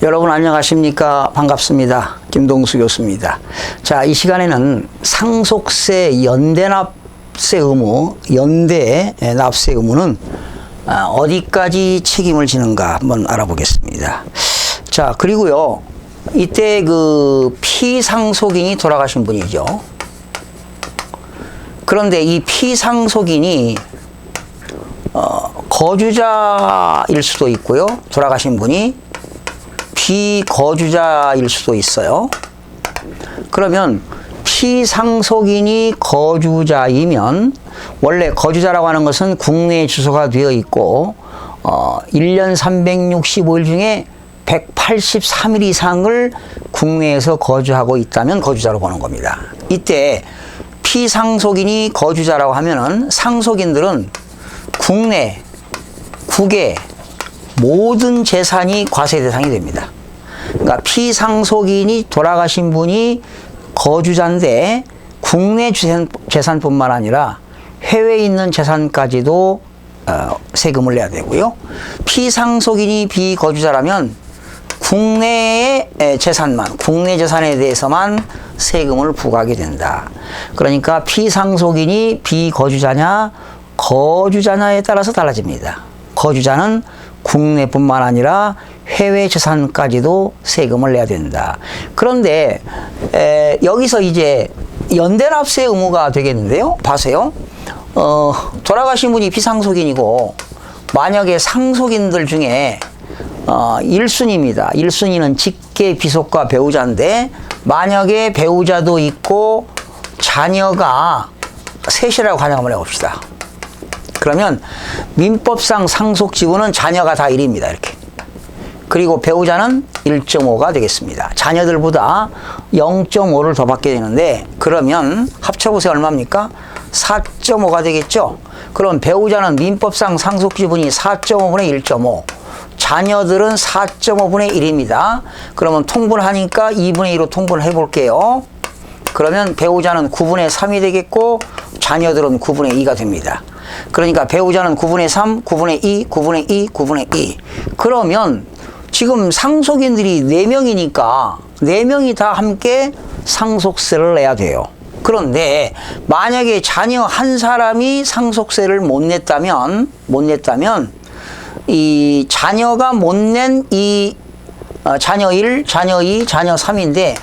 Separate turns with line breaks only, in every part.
여러분 안녕하십니까? 반갑습니다. 김동수 교수입니다. 자, 이 시간에는 상속세 연대납세 의무, 연대 납세 의무는 아, 어디까지 책임을 지는가 한번 알아보겠습니다. 자, 그리고요. 이때 그 피상속인이 돌아가신 분이죠. 그런데 이 피상속인이 어, 거주자일 수도 있고요. 돌아가신 분이 비거주자일 수도 있어요. 그러면 피상속인이 거주자이면 원래 거주자라고 하는 것은 국내 주소가 되어 있고 어, 1년 365일 중에 183일 이상을 국내에서 거주하고 있다면 거주자로 보는 겁니다. 이때 피상속인이 거주자라고 하면은 상속인들은 국내, 국외 모든 재산이 과세 대상이 됩니다. 그러니까 피상속인이 돌아가신 분이 거주자인데 국내 재산, 재산뿐만 아니라 해외에 있는 재산까지도 어, 세금을 내야 되고요. 피상속인이 비거주자라면 국내의 재산만, 국내 재산에 대해서만 세금을 부과하게 된다. 그러니까 피상속인이 비거주자냐, 거주자냐에 따라서 달라집니다. 거주자는 국내뿐만 아니라 해외 재산까지도 세금을 내야 된다. 그런데 에, 여기서 이제 연대납세 의무가 되겠는데요. 봐세요. 어, 돌아가신 분이 비상속인이고 만약에 상속인들 중에 어, 1순위입니다. 1순위는 직계 비속과 배우자인데 만약에 배우자도 있고 자녀가 셋이라고 가정을 해봅시다. 그러면 민법상 상속 지분은 자녀가 다 1입니다. 이렇게. 그리고 배우자는 1.5가 되겠습니다. 자녀들보다 0.5를 더 받게 되는데 그러면 합쳐보세요. 얼마입니까? 4.5가 되겠죠? 그럼 배우자는 민법상 상속 지분이 4.5분의 1.5 자녀들은 4.5분의 1입니다. 그러면 통분하니까 2분의 2로 통분을 해볼게요. 그러면 배우자는 9분의 3이 되겠고 자녀들은 9분의 2가 됩니다. 그러니까 배우자는 9분의 3, 9분의 2, 9분의 2, 9분의 2. 그러면 지금 상속인들이 4명이니까 4명이 다 함께 상속세를 내야 돼요. 그런데 만약에 자녀 한 사람이 상속세를 못 냈다면 못 냈다면 이 자녀가 못 낸이 어, 자녀 1, 자녀 2, 자녀 3인데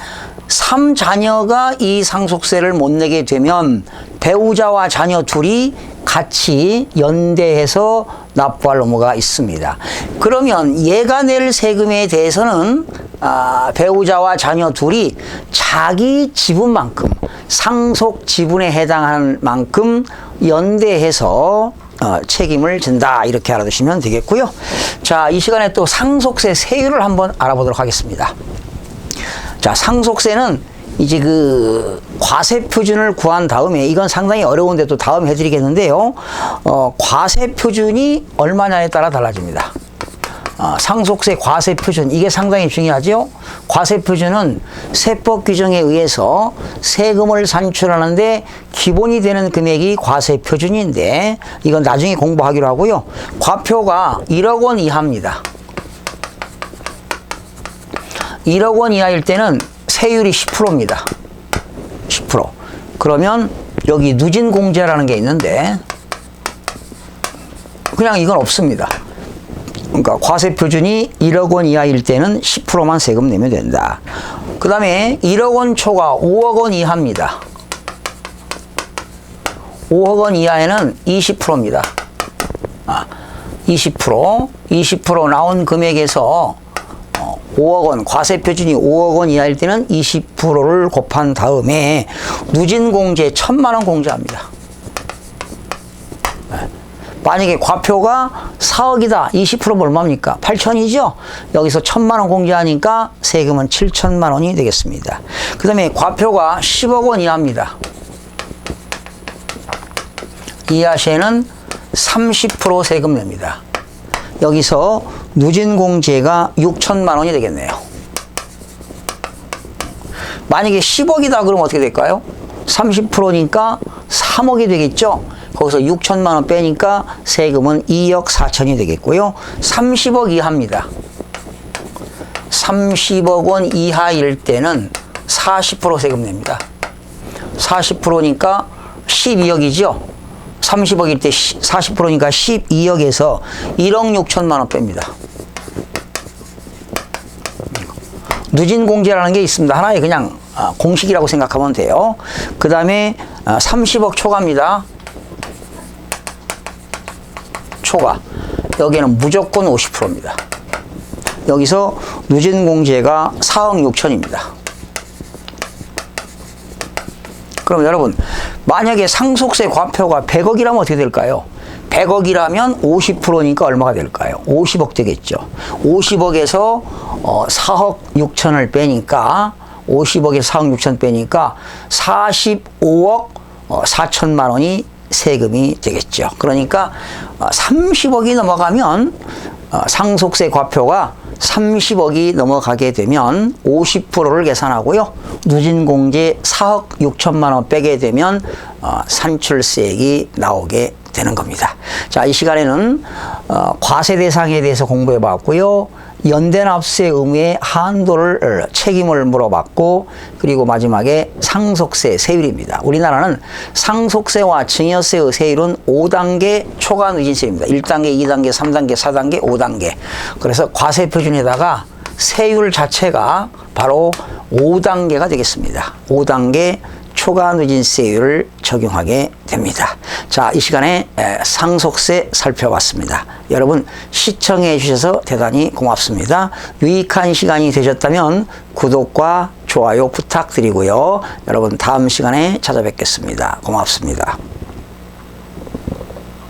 3 자녀가 이 상속세를 못 내게 되면 배우자와 자녀 둘이 같이 연대해서 납부할 의무가 있습니다. 그러면 얘가 낼 세금에 대해서는 아, 배우자와 자녀 둘이 자기 지분만큼 상속 지분에 해당하는 만큼 연대해서 어, 책임을 진다 이렇게 알아두시면 되겠고요. 자, 이 시간에 또 상속세 세율을 한번 알아보도록 하겠습니다. 자, 상속세는 이제 그 과세 표준을 구한 다음에 이건 상당히 어려운데 또 다음 해드리겠는데요. 어, 과세 표준이 얼마냐에 따라 달라집니다. 어, 상속세 과세 표준 이게 상당히 중요하죠. 과세 표준은 세법 규정에 의해서 세금을 산출하는데 기본이 되는 금액이 과세 표준인데 이건 나중에 공부하기로 하고요. 과표가 1억 원 이하입니다. 1억 원 이하일 때는 세율이 10%입니다. 10%. 그러면 여기 누진 공제라는 게 있는데 그냥 이건 없습니다. 그러니까 과세 표준이 1억 원 이하일 때는 10%만 세금 내면 된다. 그 다음에 1억 원 초과 5억 원 이하입니다. 5억 원 이하에는 20%입니다. 아, 20%, 20% 나온 금액에서 5억 원, 과세 표준이 5억 원 이하일 때는 20%를 곱한 다음에 누진 공제 1천만 원 공제합니다. 네. 만약에 과표가 4억이다. 20%면 얼마입니까? 8천이죠? 여기서 1천만 원 공제하니까 세금은 7천만 원이 되겠습니다. 그 다음에 과표가 10억 원 이하입니다. 이하 시에는 30% 세금 냅니다. 여기서 누진 공제가 6천만 원이 되겠네요. 만약에 10억이다 그러면 어떻게 될까요? 30%니까 3억이 되겠죠? 거기서 6천만 원 빼니까 세금은 2억 4천이 되겠고요. 30억 이하입니다. 30억 원 이하일 때는 40% 세금 냅니다. 40%니까 12억이죠. 30억일 때 40%니까 12억에서 1억 6천만 원 뺍니다. 누진 공제라는 게 있습니다. 하나의 그냥 아, 공식이라고 생각하면 돼요. 그 다음에 30억 초과입니다. 초과. 여기는 무조건 50%입니다. 여기서 누진 공제가 4억 6천입니다. 그럼 여러분 만약에 상속세 과표가 100억이라면 어떻게 될까요? 100억이라면 50%니까 얼마가 될까요? 50억 되겠죠. 50억에서 어, 4억 6천을 빼니까 50억에서 4억 6천 빼니까 45억 어, 4천만 원이 세금이 되겠죠. 그러니까 어, 30억이 넘어가면 어, 상속세 과표가 30억이 넘어가게 되면 50%를 계산하고요. 누진공제 4억 6천만 원 빼게 되면 어, 산출세액이 나오게 되는 겁니다. 자, 이 시간에는 어, 과세 대상에 대해서 공부해 봤고요. 연대납세 의무의 한도를 책임을 물어봤고 그리고 마지막에 상속세 세율입니다. 우리나라는 상속세와 증여세의 세율은 5단계 초과 누진세입니다. 1단계, 2단계, 3단계, 4단계, 5단계. 그래서 과세 표준에다가 세율 자체가 바로 5단계가 되겠습니다. 5단계 초과 누진세율을 적용하게 됩니다. 자, 이 시간에 에, 상속세 살펴봤습니다. 여러분 시청해 주셔서 대단히 고맙습니다. 유익한 시간이 되셨다면 구독과 좋아요 부탁드리고요. 여러분 다음 시간에 찾아뵙겠습니다. 고맙습니다.